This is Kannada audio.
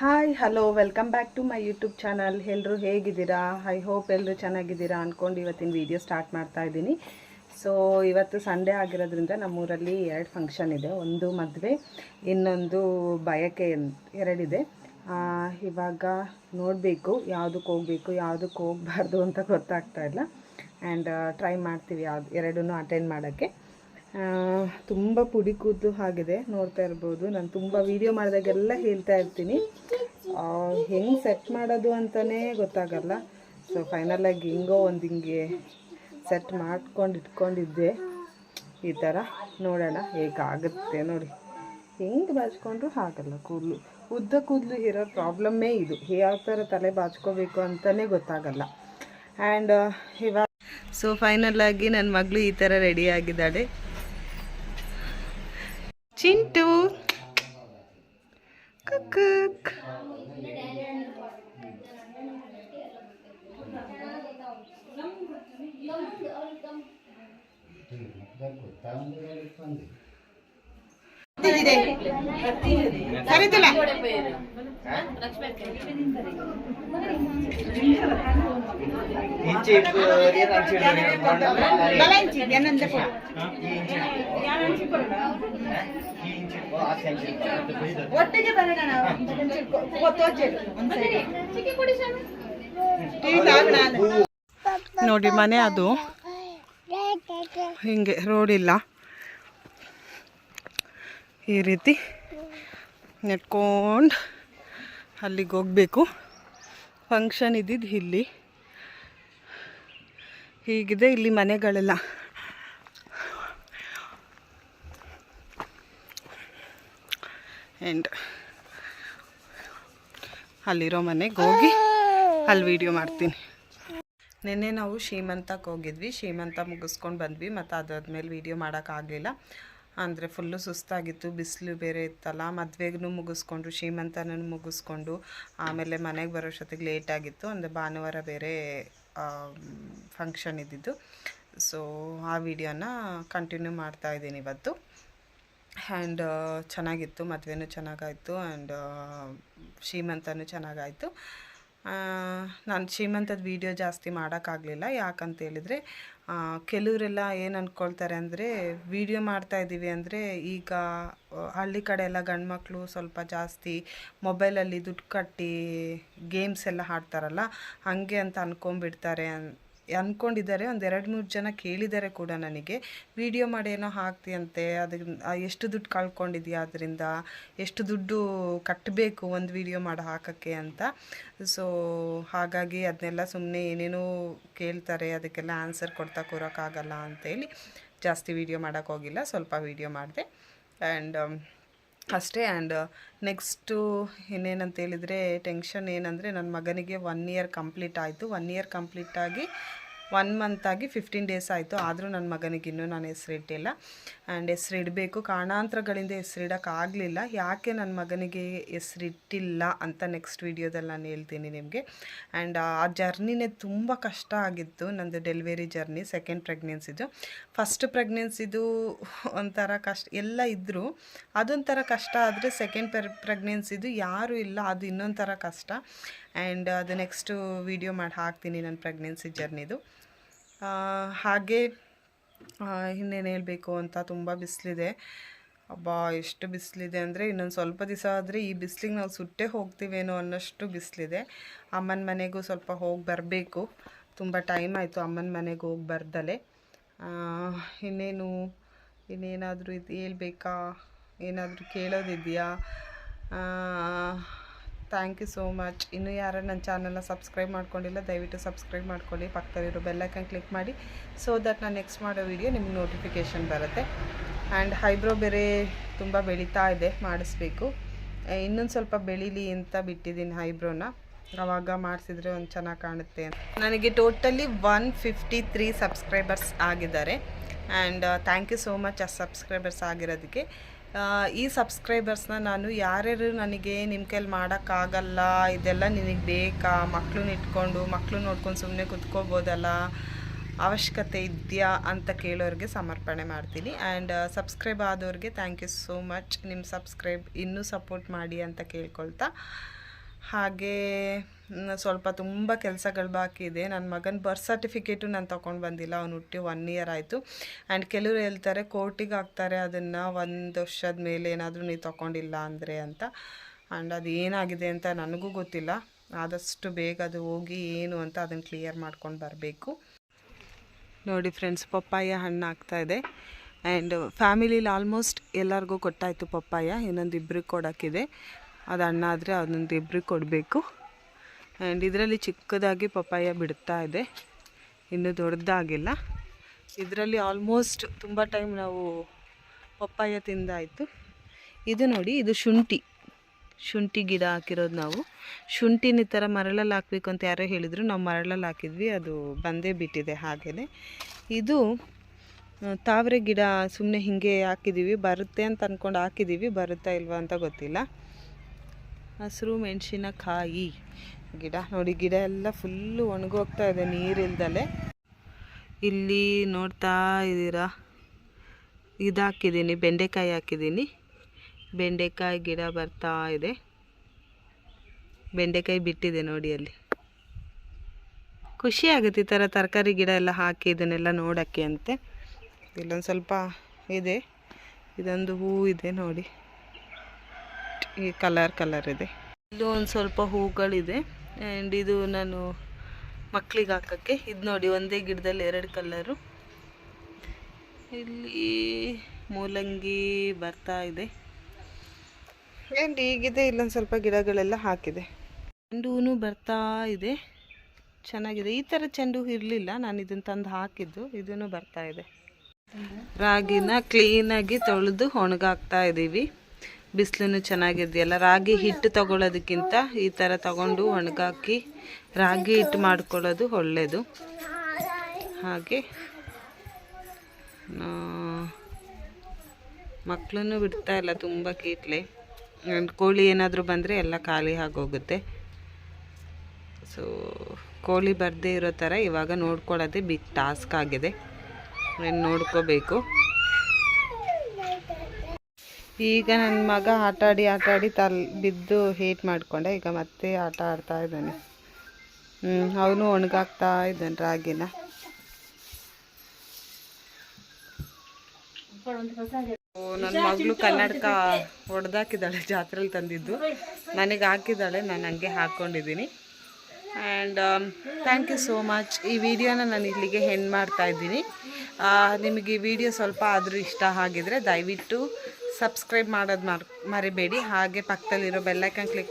Hi hello welcome back to my YouTube channel ಎಲ್ಲರೂ ಹೇಗಿದ್ದೀರಾ? ಐ ಹೋಪ್ ಎಲ್ಲರೂ ಚೆನ್ನಾಗಿದ್ದೀರಾ ಅಂದ್ಕೊಂಡು ಇವತ್ತಿನ ವಿಡಿಯೋ ಸ್ಟಾರ್ಟ್ ಮಾಡ್ತಾ ಇದ್ದೀನಿ. ಸೊ ಇವತ್ತು ಸಂಡೇ ಆಗಿರೋದ್ರಿಂದ ನಮ್ಮೂರಲ್ಲಿ ಎರಡು ಫಂಕ್ಷನ್ ಇದೆ. ಒಂದು ಮದುವೆ, ಇನ್ನೊಂದು ಬಯಕೆ ಎರಡಿದೆ. ಇವಾಗ ನೋಡಬೇಕು ಯಾವುದಕ್ಕೆ ಹೋಗಬೇಕು ಯಾವುದಕ್ಕೆ ಹೋಗಬಾರ್ದು ಅಂತ ಗೊತ್ತಾಗ್ತಾ ಇಲ್ಲ. ಆ್ಯಂಡ್ ಟ್ರೈ ಮಾಡ್ತೀವಿ ಯಾವ್ದು, ಎರಡನ್ನೂ ಅಟೆಂಡ್ ಮಾಡೋಕ್ಕೆ. ತುಂಬ ಪುಡಿ ಕೂದಲು ಆಗಿದೆ ನೋಡ್ತಾ ಇರ್ಬೋದು. ನಾನು ತುಂಬ ವೀಡಿಯೋ ಮಾಡಿದಾಗೆಲ್ಲ ಹೇಳ್ತಾ ಇರ್ತೀನಿ. ಹೆಂಗೆ ಸೆಟ್ ಮಾಡೋದು ಅಂತಲೇ ಗೊತ್ತಾಗಲ್ಲ. ಸೊ ಫೈನಲಾಗಿ ಹಿಂಗೋ ಒಂದು ಹಿಂಗೆ ಸೆಟ್ ಮಾಡ್ಕೊಂಡು ಇಟ್ಕೊಂಡಿದ್ದೆ. ಈ ಥರ ನೋಡೋಣ ಹೇಗಾಗುತ್ತೆ ನೋಡಿ. ಹೆಂಗೆ ಬಾಚ್ಕೊಂಡ್ರು ಆಗಲ್ಲ ಕೂದಲು. ಉದ್ದ ಕೂದಲು ಇರೋ ಪ್ರಾಬ್ಲಮ್ಮೇ ಇದು. ಯಾವ ಥರ ತಲೆ ಬಾಚ್ಕೋಬೇಕು ಅಂತಲೇ ಗೊತ್ತಾಗಲ್ಲ. ಆ್ಯಂಡ್ ಇವಾಗ ಸೊ ಫೈನಲ್ ಆಗಿ ನನ್ನ ಮಗಳು ಈ ಥರ ರೆಡಿ ಆಗಿದ್ದಾಳೆ. Cintu. Kekek. Jangan lupa ಒಟ್ಟಿಗೆ ಬರೋಣ ನಾವು. ನೋಡಿ ಮನೆ ಅದು. ಹಿಂಗೆ ರೋಡ್ ಇಲ್ಲ. ಈ ರೀತಿ ನೆಟ್ಕೊಂಡು ಅಲ್ಲಿಗೆ ಹೋಗಬೇಕು. ಫಂಕ್ಷನ್ ಇದ್ದಿದ್ದು ಇಲ್ಲಿ. ಹೀಗಿದೆ ಇಲ್ಲಿ ಮನೆಗಳೆಲ್ಲ. ಎಂಡ್ ಅಲ್ಲಿರೋ ಮನೆಗೆ ಹೋಗಿ ಅಲ್ಲಿ ವೀಡಿಯೋ ಮಾಡ್ತೀನಿ. ನಿನ್ನೆ ನಾವು ಶ್ರೀಮಂತಕ್ಕೆ ಹೋಗಿದ್ವಿ. ಶ್ರೀಮಂತ ಮುಗಿಸ್ಕೊಂಡು ಬಂದ್ವಿ. ಮತ್ತು ಅದಾದ್ಮೇಲೆ ವೀಡಿಯೋ ಮಾಡೋಕ್ಕಾಗಲಿಲ್ಲ ಅಂದರೆ ಫುಲ್ಲು ಸುಸ್ತಾಗಿತ್ತು, ಬಿಸಿಲು ಬೇರೆ ಇತ್ತಲ್ಲ ಮದುವೆಗೂ ಮುಗಿಸ್ಕೊಂಡು ಶ್ರೀಮಂತನೂ ಮುಗಿಸ್ಕೊಂಡು ಆಮೇಲೆ ಮನೆಗೆ ಬರೋಷ್ಟೊತ್ತಿಗೆ ಲೇಟ್ ಆಗಿತ್ತು. ಅಂದರೆ ಭಾನುವಾರ ಬೇರೆ ಫಂಕ್ಷನ್ ಇದ್ದಿದ್ದು. ಸೊ ಆ ವಿಡಿಯೋನ ಕಂಟಿನ್ಯೂ ಮಾಡ್ತಾ ಇದ್ದೀನಿ ಇವತ್ತು. ಆ್ಯಂಡ್ ಚೆನ್ನಾಗಿತ್ತು, ಮದುವೆನೂ ಚೆನ್ನಾಗಾಯಿತು ಆ್ಯಂಡ್ ಶ್ರೀಮಂತನೂ ಚೆನ್ನಾಗಾಯಿತು. ನಾನು ಶ್ರೀಮಂತದ ವೀಡಿಯೋ ಜಾಸ್ತಿ ಮಾಡೋಕ್ಕಾಗಲಿಲ್ಲ ಯಾಕಂತ ಹೇಳಿದರೆ ಕೆಲವರೆಲ್ಲ ಏನು ಅಂದ್ಕೊಳ್ತಾರೆ ಅಂದರೆ ವೀಡಿಯೋ ಮಾಡ್ತಾ ಇದ್ದೀವಿ ಅಂದರೆ ಈಗ ಹಳ್ಳಿ ಕಡೆ ಎಲ್ಲ ಗಂಡ್ಮಕ್ಳು ಸ್ವಲ್ಪ ಜಾಸ್ತಿ ಮೊಬೈಲಲ್ಲಿ ದುಡ್ಡು ಕಟ್ಟಿ ಗೇಮ್ಸ್ ಎಲ್ಲ ಆಡ್ತಾರಲ್ಲ, ಹಾಗೆ ಅಂತ ಅಂದ್ಕೊಂಬಿಡ್ತಾರೆ ಅನ್ ಅಂದ್ಕೊಂಡಿದ್ದಾರೆ ಒಂದು ಎರಡು ಮೂರು ಜನ ಕೇಳಿದ್ದಾರೆ ಕೂಡ ನನಗೆ. ವಿಡಿಯೋ ಮಾಡಿ ಏನೋ ಹಾಕ್ತೀಯಂತೆ ಅದಕ್ಕೆ ಎಷ್ಟು ದುಡ್ಡು ಕಳ್ಕೊಂಡಿದ್ಯಾ ಅದರಿಂದ? ಎಷ್ಟು ದುಡ್ಡು ಕಟ್ಟಬೇಕು ಒಂದು ವಿಡಿಯೋ ಮಾಡಿ ಹಾಕೋಕ್ಕೆ ಅಂತ? ಸೊ ಹಾಗಾಗಿ ಅದನ್ನೆಲ್ಲ ಸುಮ್ಮನೆ ಏನೇನೋ ಕೇಳ್ತಾರೆ, ಅದಕ್ಕೆಲ್ಲ ಆನ್ಸರ್ ಕೊಡ್ತಾ ಕೂರೋಕ್ಕಾಗಲ್ಲ ಅಂತೇಳಿ ಜಾಸ್ತಿ ವೀಡಿಯೋ ಮಾಡೋಕ್ಕೋಗಿಲ್ಲ ಸ್ವಲ್ಪ ವೀಡಿಯೋ ಮಾಡಿದೆ. ಆ್ಯಂಡ್ ಅಷ್ಟೇ ಆ್ಯಂಡ್ ನೆಕ್ಸ್ಟು ಇನ್ನೇನಂತ ಹೇಳಿದರೆ ಟೆನ್ಷನ್ ಏನಂದರೆ ನನ್ನ ಮಗನಿಗೆ ಒನ್ ಇಯರ್ ಕಂಪ್ಲೀಟ್ ಆಯಿತು. ಒನ್ ಇಯರ್ ಕಂಪ್ಲೀಟ್ ಆಗಿ ಒನ್ ಆಗಿ ಫಿಫ್ಟೀನ್ ಡೇಸ್ ಆಯಿತು. ಆದರೂ ನನ್ನ ಮಗನಿಗೆ ಇನ್ನೂ ನಾನು ಹೆಸರಿಟ್ಟಿಲ್ಲ ಆ್ಯಂಡ್ ಹೆಸರಿಡಬೇಕು ಕಾರಣಾಂತರಗಳಿಂದ ಹೆಸರಿಡೋಕ್ಕಾಗಲಿಲ್ಲ ಯಾಕೆ ನನ್ನ ಮಗನಿಗೆ ಹೆಸರಿಟ್ಟಿಲ್ಲ ಅಂತ ನೆಕ್ಸ್ಟ್ ವೀಡಿಯೋದಲ್ಲಿ ನಾನು ಹೇಳ್ತೀನಿ ನಿಮಗೆ. ಆ್ಯಂಡ್ ಆ ಜರ್ನಿನೇ ತುಂಬ ಕಷ್ಟ ಆಗಿತ್ತು. ನಂದು ಡೆಲಿವರಿ ಜರ್ನಿ ಸೆಕೆಂಡ್ ಪ್ರೆಗ್ನೆನ್ಸಿದು ಫಸ್ಟ್ ಪ್ರೆಗ್ನೆನ್ಸಿದು ಒಂಥರ ಕಷ್ಟ, ಎಲ್ಲ ಇದ್ದರೂ ಅದೊಂಥರ ಕಷ್ಟ ಆದರೆ ಸೆಕೆಂಡ್ ಪ್ರೆ ಪ್ರೆಗ್ನೆನ್ಸಿದು ಯಾರೂ ಇಲ್ಲ. ಅದು ಇನ್ನೊಂಥರ ಕಷ್ಟ. ಆ್ಯಂಡ್ ಅದು ನೆಕ್ಸ್ಟು ವೀಡಿಯೋ ಮಾಡಿ, ಹಾಕ್ತೀನಿ ನನ್ನ ಪ್ರೆಗ್ನೆನ್ಸಿ ಜರ್ನಿದು ಹಾಗೆ ಇನ್ನೇನು ಹೇಳಬೇಕು ಅಂತ ತುಂಬ ಬಿಸಿಲಿದೆ. ಅಬ್ಬಾ, ಎಷ್ಟು ಬಿಸಿಲಿದೆ ಅಂದರೆ ಇನ್ನೊಂದು ಸ್ವಲ್ಪ ದಿವಸ ಆದರೆ ಈ ಬಿಸಿಲಿಗೆ ನಾವು ಸುಟ್ಟೇ ಹೋಗ್ತೀವೇನೋ ಅನ್ನೋಷ್ಟು ಬಿಸಿಲಿದೆ. ಅಮ್ಮನ ಮನೆಗೂ ಸ್ವಲ್ಪ ಹೋಗಿ ಬರಬೇಕು. ತುಂಬ ಟೈಮ್ ಆಯಿತು ಅಮ್ಮನ ಮನೆಗೆ ಹೋಗಿ ಬರ್ದಲೆ. ಇನ್ನೇನು, ಇನ್ನೇನಾದರೂ ಇದು ಹೇಳ್ಬೇಕಾ? ಏನಾದರೂ ಕೇಳೋದಿದೆಯಾ? Thank you so much. ಇನ್ನೂ ಯಾರು ನನ್ನ ಚಾನಲ್ನ ಸಬ್ಸ್ಕ್ರೈಬ್ ಮಾಡ್ಕೊಂಡಿಲ್ಲ, ದಯವಿಟ್ಟು ಸಬ್ಸ್ಕ್ರೈಬ್ ಮಾಡ್ಕೊಳ್ಳಿ. ಪಕ್ಕದಲ್ಲಿರೋ ಬೆಲ್ಲೈಕನ್ ಕ್ಲಿಕ್ ಮಾಡಿ ಸೊ ದಟ್ ನಾನು ನೆಕ್ಸ್ಟ್ ಮಾಡೋ ವಿಡಿಯೋ ನಿಮ್ಗೆ ನೋಟಿಫಿಕೇಷನ್ ಬರುತ್ತೆ. ಆ್ಯಂಡ್ ಹೈಬ್ರೋ ಬೇರೆ ತುಂಬ ಬೆಳೀತಾ ಇದೆ, ಮಾಡಿಸ್ಬೇಕು. ಇನ್ನೊಂದು ಸ್ವಲ್ಪ ಬೆಳೀಲಿ ಅಂತ ಬಿಟ್ಟಿದ್ದೀನಿ ಹೈಬ್ರೋನ. ಅವಾಗ ಮಾಡಿಸಿದ್ರೆ ಒಂದು ಚೆನ್ನಾಗಿ ಕಾಣುತ್ತೆ ನನಗೆ totally one fifty three subscribers ಆಗಿದ್ದಾರೆ and thank you so much ಆ ಸಬ್ಸ್ಕ್ರೈಬರ್ಸ್ ಆಗಿರೋದಕ್ಕೆ. ಈ ಸಬ್ಸ್ಕ್ರೈಬರ್ಸ್ನ ನಾನು ಯಾರ್ಯಾರು ನನಗೆ ನಿಮ್ಮ ಕೈಲಿ ಮಾಡೋಕ್ಕಾಗಲ್ಲ, ಇದೆಲ್ಲ ನಿನಗೆ ಬೇಕಾ? ಮಕ್ಕಳನ್ನ ಇಟ್ಕೊಂಡು ಮಕ್ಕಳು ನೋಡ್ಕೊಂಡು ಸುಮ್ಮನೆ ಕುತ್ಕೋಬೋದಲ್ಲ? ಅವಶ್ಯಕತೆ ಇದೆಯಾ? ಅಂತ ಕೇಳೋರಿಗೆ ಸಮರ್ಪಣೆ ಮಾಡ್ತೀನಿ. ಆ್ಯಂಡ್ ಸಬ್ಸ್ಕ್ರೈಬ್ ಆದವ್ರಿಗೆ ಥ್ಯಾಂಕ್ ಯು ಸೋ ಮಚ್ ನಿಮ್ಮ ಸಬ್ಸ್ಕ್ರೈಬ್ ಇನ್ನೂ ಸಪೋರ್ಟ್ ಮಾಡಿ ಅಂತ ಕೇಳ್ಕೊಳ್ತಾ. ಹಾಗೆ ಸ್ವಲ್ಪ ತುಂಬ ಕೆಲಸಗಳು ಬಾಕಿ ಇದೆ. ನನ್ನ ಮಗನ ಬರ್ತ್ ಸರ್ಟಿಫಿಕೇಟು ನಾನು ತೊಗೊಂಡು ಬಂದಿಲ್ಲ. ಅವ್ನು ಹುಟ್ಟಿ ಒನ್ ಇಯರ್ ಆಯಿತು. ಆ್ಯಂಡ್ ಕೆಲವರು ಹೇಳ್ತಾರೆ ಕೋರ್ಟಿಗೆ ಹಾಕ್ತಾರೆ. ಅದನ್ನು ಒಂದು ವರ್ಷದ ಮೇಲೆ ಏನಾದರೂ ನೀವು ತೊಗೊಂಡಿಲ್ಲ ಅಂದರೆ ಅಂತ. ಆ್ಯಂಡ್ ಅದು ಏನಾಗಿದೆ ಅಂತ ನನಗೂ ಗೊತ್ತಿಲ್ಲ. ಆದಷ್ಟು ಬೇಗ ಅದು ಹೋಗಿ ಏನು ಅಂತ ಅದನ್ನು ಕ್ಲಿಯರ್ ಮಾಡ್ಕೊಂಡು ಬರಬೇಕು. ನೋಡಿ ಫ್ರೆಂಡ್ಸ್ ಪಪ್ಪಾಯ ಹಣ್ಣು ಆಗ್ತಾ ಇದೆ. ಆ್ಯಂಡ್ ಫ್ಯಾಮಿಲಿಲಿ ಆಲ್ಮೋಸ್ಟ್ ಎಲ್ಲರಿಗೂ ಕೊಟ್ಟಾಯಿತು ಪಪ್ಪಾಯ. ಇನ್ನೊಂದು ಇಬ್ಬರಿಗೆ ಕೊಡೋಕ್ಕಿದೆ. ಅದು ಹಣ್ಣಾದರೆ ಅದೊಂದು ಇಬ್ಬರಿಗೆ ಕೊಡಬೇಕು. ಆ್ಯಂಡ್ ಇದರಲ್ಲಿ ಚಿಕ್ಕದಾಗಿ ಪಪ್ಪಾಯ ಬಿಡ್ತಾ ಇದೆ. ಇನ್ನೂ ದೊಡ್ಡದಾಗಿಲ್ಲ. ಇದರಲ್ಲಿ ಆಲ್ಮೋಸ್ಟ್ ತುಂಬ ಟೈಮ್ ನಾವು ಪಪ್ಪಾಯ ತಿಂದಾಯಿತು. ಇದು ನೋಡಿ, ಇದು ಶುಂಠಿ. ಶುಂಠಿ ಗಿಡ ಹಾಕಿರೋದು ನಾವು. ಶುಂಠಿನ ಈ ಥರ ಮರಳಲ್ಲಿ ಹಾಕಬೇಕು ಅಂತ ಯಾರೋ ಹೇಳಿದರು, ನಾವು ಮರಳಲ್ಲಿ ಹಾಕಿದ್ವಿ, ಅದು ಬಂದೇ ಬಿಟ್ಟಿದೆ ಹಾಗೆಯೇ ಇದು ತಾವರೆ ಗಿಡ ಸುಮ್ಮನೆ ಹೀಗೆ ಹಾಕಿದ್ದೀವಿ, ಬರುತ್ತೆ ಅಂತ ಅಂದ್ಕೊಂಡು ಹಾಕಿದ್ದೀವಿ, ಬರುತ್ತಾ ಇಲ್ವಾ ಅಂತ ಗೊತ್ತಿಲ್ಲ. ಹಸಿರು ಮೆಣಸಿನಕಾಯಿ ಗಿಡ. ನೋಡಿ, ಗಿಡ ಎಲ್ಲ ಫುಲ್ಲು ಒಣಗೋಗ್ತಾ ಇದೆ ನೀರಿಲ್ದಲೆ. ಇಲ್ಲಿ ನೋಡ್ತಾ ಇದ್ದೀರಾ? ಇದು ಬೆಂಡೆಕಾಯಿ ಹಾಕಿದ್ದೀನಿ. ಬೆಂಡೆಕಾಯಿ ಗಿಡ ಬರ್ತಾ ಇದೆ. ಬೆಂಡೆಕಾಯಿ ಬಿಟ್ಟಿದೆ ನೋಡಿ ಅಲ್ಲಿ. ಖುಷಿ ಆಗುತ್ತೆ ಈ ಥರ ತರಕಾರಿ ಗಿಡ ಎಲ್ಲ ಹಾಕಿ ಇದನ್ನೆಲ್ಲ ನೋಡೋಕ್ಕೆ ಅಂತೆ. ಇಲ್ಲೊಂದು ಸ್ವಲ್ಪ ಇದೆ. ಇದೊಂದು ಹೂವು ಇದೆ ನೋಡಿ. ಈ ಕಲರ್ ಕಲರ್ ಇದೆ. ಇಲ್ಲೂ ಒಂದು ಸ್ವಲ್ಪ ಹೂಗಳಿದೆ. ಆ್ಯಂಡ್ ಇದು ನಾನು ಮಕ್ಕಳಿಗೆ ಹಾಕೋಕ್ಕೆ. ಇದು ನೋಡಿ ಒಂದೇ ಗಿಡದಲ್ಲಿ ಎರಡು ಕಲರು. ಇಲ್ಲಿ ಮೂಲಂಗಿ ಬರ್ತಾ ಇದೆ. ಆ್ಯಂಡ್ ಈಗಿದೆ? ಇಲ್ಲೊಂದು ಸ್ವಲ್ಪ ಗಿಡಗಳೆಲ್ಲ ಹಾಕಿದೆ. ಚೆಂಡು ಹೂನು ಬರ್ತಾ ಇದೆ. ಚೆನ್ನಾಗಿದೆ. ಈ ಥರ ಚೆಂಡು ಹೂ ಇರಲಿಲ್ಲ. ನಾನು ಇದನ್ನು ತಂದು ಹಾಕಿದ್ದು. ಇದನ್ನು ಬರ್ತಾ ಇದೆ. ರಾಗಿನ ಕ್ಲೀನಾಗಿ ತೊಳೆದು ಒಣಗಾಕ್ತಾ ಇದ್ದೀವಿ ಬಿಸಿಲನ್ನು ಚೆನ್ನಾಗಿದೆಯಲ್ಲ ರಾಗಿ ಹಿಟ್ಟು ತಗೊಳ್ಳೋದಕ್ಕಿಂತ ಈ ಥರ ತಗೊಂಡು ಒಣಗಾಕಿ ರಾಗಿ ಹಿಟ್ಟು ಮಾಡ್ಕೊಳ್ಳೋದು ಒಳ್ಳೆಯದು ಹಾಗೆ ಮಕ್ಕಳನ್ನು ಬಿಡ್ತಾ ಇಲ್ಲ ತುಂಬ ಕೀಟ್ಲೆ. ಕೋಳಿ ಏನಾದರೂ ಬಂದರೆ ಎಲ್ಲ ಖಾಲಿ ಆಗೋಗುತ್ತೆ. ಸೊ ಕೋಳಿ ಬರದೇ ಇರೋ ಥರ ಇವಾಗ ನೋಡ್ಕೊಳ್ಳೋದೇ ಬಿಗ್ ಟಾಸ್ಕ್ ಆಗಿದೆ. ನೋಡ್ಕೋಬೇಕು. ಈಗ ನನ್ನ ಮಗ ಆಟ ಆಡಿ ಆಟ ಆಡಿ ತಲ್ ಬಿದ್ದು ಹೇಟ್ ಮಾಡಿಕೊಂಡೆ. ಈಗ ಮತ್ತೆ ಆಟ ಆಡ್ತಾ ಇದ್ದಾನೆ. ಹ್ಞೂ ಅವನು ಒಣಗಾಕ್ತಾ ಇದ್ದಾನೆ ರಾಗಿನ. ನನ್ನ ಮಗಳು ಕನ್ನಡಕ ಹೊಡೆದಾಕಿದ್ದಾಳೆ ಜಾತ್ರೆಲಿ ತಂದಿದ್ದು. ನನಗೆ ಹಾಕಿದ್ದಾಳೆ ನಾನು ಹಂಗೆ ಹಾಕ್ಕೊಂಡಿದ್ದೀನಿ and thank you so much ಈ ವಿಡಿಯೋನ ನಾನು ಇಲ್ಲಿಗೆ ಹೆಣ್ಣು ಮಾಡ್ತಾ ಇದ್ದೀನಿ. ಆ, ನಿಮಗೆ ಈ ವಿಡಿಯೋ ಸ್ವಲ್ಪ ಆದರೂ ಇಷ್ಟ ಆಗಿದರೆ ದಯವಿಟ್ಟು ಸಬ್ಸ್ಕ್ರೈಬ್ ಮಾಡೋದು ಮರ್ ಮರಿಬೇಡಿ. ಹಾಗೆ ಪಕ್ಕದಲ್ಲಿರೋ ಬೆಲ್ಲೈಕನ್ ಕ್ಲಿಕ್